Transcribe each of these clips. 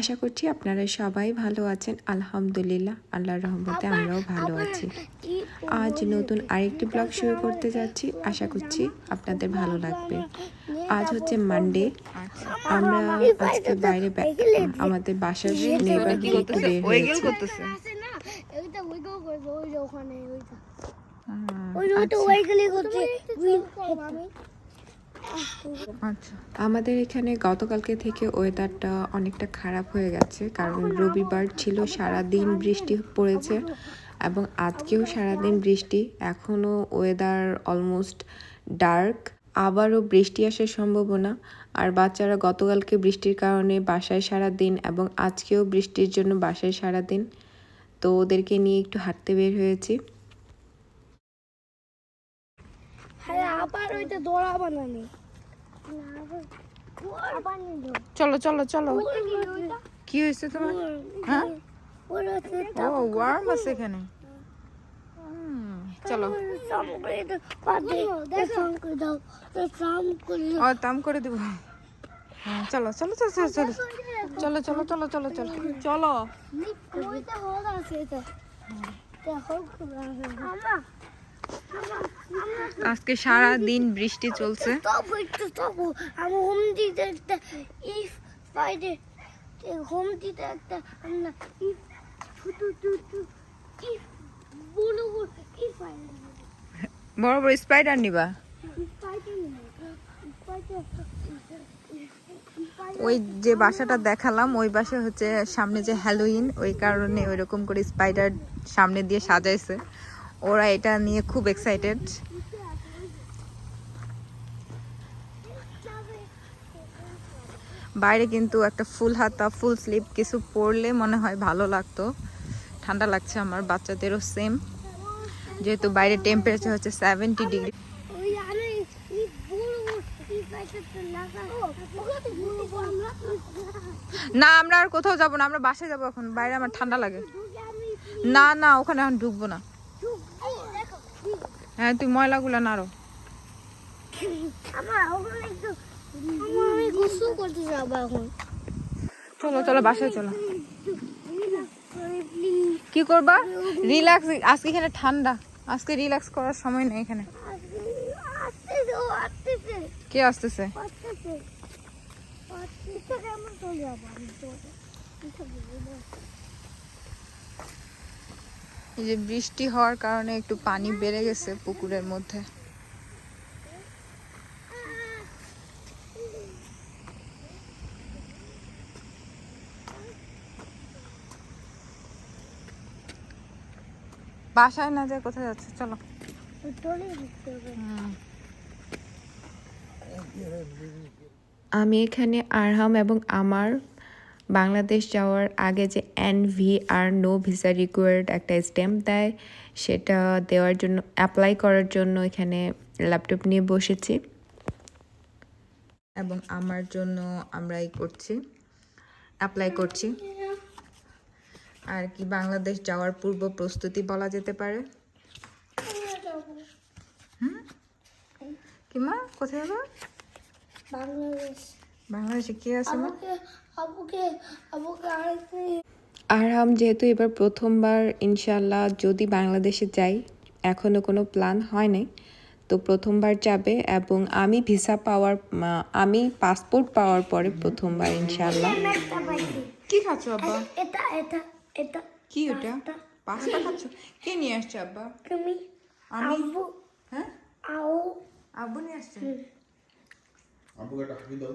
আশা করছি আপনারা সবাই ভালো আছেন। আলহামদুলিল্লাহ আল্লাহর রহমতে আমরাও ভালো আছি। আজ নতুন আরেকটি ব্লগ শুরু করতে যাচ্ছি। আশা করছি আপনাদের ভালো লাগবে। আজ হচ্ছে মানডে আমরা আজকে বাইরে আমাদের বাসার একটু বের হয়েছি। ওই ওই আমাদের এখানে গতকালকে থেকে ওয়েদারটা অনেকটা খারাপ হয়ে গেছে কারণ রবিবার ছিল সারা দিন বৃষ্টি পড়েছে এবং আজকেও সারাদিন বৃষ্টি। এখনও ওয়েদার অলমোস্ট ডার্ক আবারও বৃষ্টি আসার সম্ভাবনা। আর বাচ্চারা গতকালকে বৃষ্টির কারণে বাসায় সারা দিন এবং আজকেও বৃষ্টির জন্য বাসায় সারা দিন তো ওদেরকে নিয়ে একটু হাঁটতে বের হয়েছি। হ্যাঁ আবার ওইটা দৌড়া বানানি। চলো চলো চলো। কি হয়েছে তোমার? হ্যাঁ? এখানে। করে হ্যাঁ, চলো চলো চলো চলো চলো। চলো চলো চলো আজকে সারা দিন বৃষ্টি চলছে। বড় বড় স্পাইডার নিবা। ওই যে বাসাটা দেখালাম ওই বাসা হচ্ছে সামনে যে হ্যালোইন ওই কারণে ওইরকম করে স্পাইডার সামনে দিয়ে সাজাইছে। ওরা এটা নিয়ে খুব এক্সাইটেড বাইরে কিন্তু একটা ফুল হাতা, ফুল স্লিপ কিছু পরলে মনে হয় ভালো লাগতো। ঠান্ডা লাগছে আমার, বাচ্চাদেরও সেম যেহেতু বাইরে টেম্পারেচার হচ্ছে সেভেন্টি ডিগ্রি না, আমরা আর কোথাও যাব না, আমরা বাসায় যাব এখন। বাইরে আমার ঠান্ডা লাগে। না না, ওখানে এখন ঢুকবো না। হ্যাঁ তুই ময়লাগুলো নাড়ো। চলো চলো বাসায় চলো। কি করবা? রিল্যাক্স আজকে এখানে ঠান্ডা। আজকে রিল্যাক্স করার সময় নেই এখানে। কে আসতেছে? আসতেছে আসতেছে কেমন চলে যাব আমি তো এই যে বৃষ্টি হওয়ার কারণে একটু পানি বেড়ে গেছে পুকুরের মধ্যে। বাসায় না যায়, কোথায় যাচ্ছে? চলো। আমি এখানে আরহাম এবং আমার বাংলাদেশ যাওয়ার আগে যে N V R no visa required একটা স্ট্যাম্প দেয়, সেটা দেওয়ার জন্য অ্যাপ্লাই করার জন্য এখানে ল্যাপটপ নিয়ে বসেছি। এবং আমার জন্য আমরা এই করছি অ্যাপ্লাই করছি। আর কি বাংলাদেশ যাওয়ার পূর্ব প্রস্তুতি বলা যেতে পারে? কি মা? কোথায় যাব বাংলাদেশ। বাংলাদেশে কি আছে আরহাম যেহেতু এবার প্রথমবার ইনশাল্লাহ যদি বাংলাদেশে যাই এখনও কোনো প্ল্যান হয়নি তো প্রথমবার যাবে এবং আমি ভিসা পাওয়ার আমি পাসপোর্ট পাওয়ার পরে প্রথমবার ইনশাল্লাহ কি খাচ্ছ আব্বা? এটা এটা এটা। কি ওটা? পাস্তা। খাচ্ছ? কে নিয়ে আসছে আব্বা? তুমি? আমি? আব্বু। হ্যাঁ? আও আব্বু নিয়ে আসছে? আব্বুকে একটা হাঁকি দাও।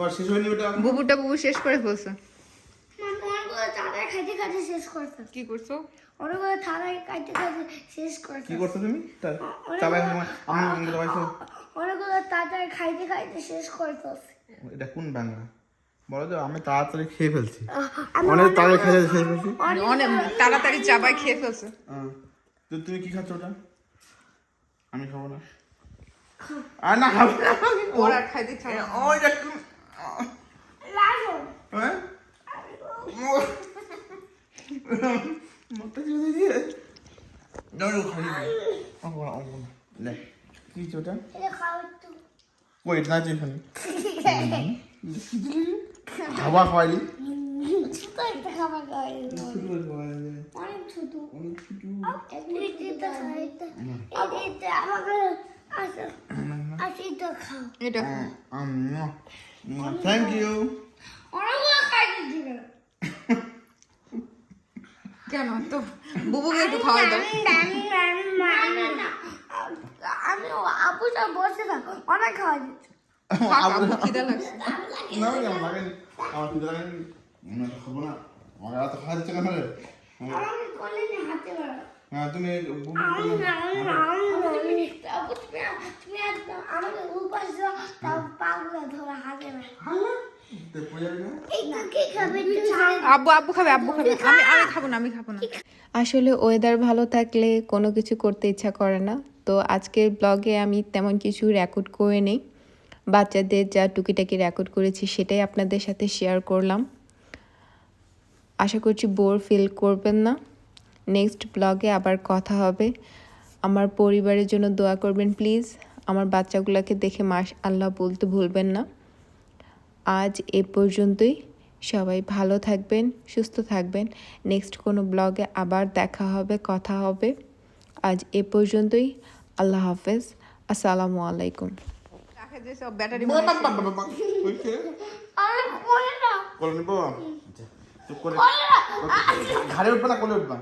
তোমার শেষ হয়নি ওটা? বুবুটা বুবু শেষ করে ফেলছে। অনেকগুলো থানায় খাইতে খাইতে শেষ করছে। কি করছ? অনেকগুলো থানায় খাইতে খাইতে শেষ করছে। কি করছ তুমি? চাবাই আমার আমার চাবাইছো অনেকগুলো তাড়াতাড়ি খাইতে খাইতে শেষ করছে। এটা কোন বাংলা? বলো তো আমি তাড়াতাড়ি খেয়ে ফেলছি। অনেক তাড়াতাড়ি খেয়ে শেষ ফেলছি। অনেক তাড়াতাড়ি চাবাই খেয়ে ফেলছে। তো তুমি কি খাচ্ছ ওটা? আমি খাব না। আর না খাব না। ওর খাইতে ওই লালন হ্যাঁ মোটা দিয়ে না খাই অঙ্গ না লে কি চোটা এটা খাও একটু ওই না খাবার খাওয়াইলি খাও এটা থ্যাংক ইউ খাইতে দিবে কেন? তো বুবুকে একটু খাওয়াই দাও। আমি বসে থাকো অনেক খাওয়া দিচ্ছি। খিদে লাগছে। না না আমার খিদে লাগেনি। আমি তো খাব না। আমার এত খাওয়া দিচ্ছে কেন রে? আমাকে কোলে নিয়ে হাতে মারো হ্যাঁ তুমি তুমি আব্বু আব্বু খাবে আব্বু খাবে। আমি আমি খাব না আমি খাব না। আসলে ওয়েদার ভালো থাকলে কোনো কিছু করতে ইচ্ছা করে না। তো আজকের ব্লগে আমি তেমন কিছু রেকর্ড করে নেই। বাচ্চাদের যা টুকিটাকি রেকর্ড করেছি সেটাই আপনাদের সাথে শেয়ার করলাম। আশা করছি বোর ফিল করবেন না। নেক্সট ব্লগে আবার কথা হবে। আমার পরিবারের জন্য দোয়া করবেন প্লিজ আমার বাচ্চাগুলোকে দেখে মাস আল্লাহ বলতে ভুলবেন না। আজ এ পর্যন্তই। সবাই ভালো থাকবেন সুস্থ থাকবেন। নেক্সট কোনো ব্লগে আবার দেখা হবে কথা হবে। আজ এ পর্যন্তই। আল্লাহ হাফেজ। আসসালামু আলাইকুম। ব্যাটারি ঘাড়ে উঠবা না কোলে উঠবা?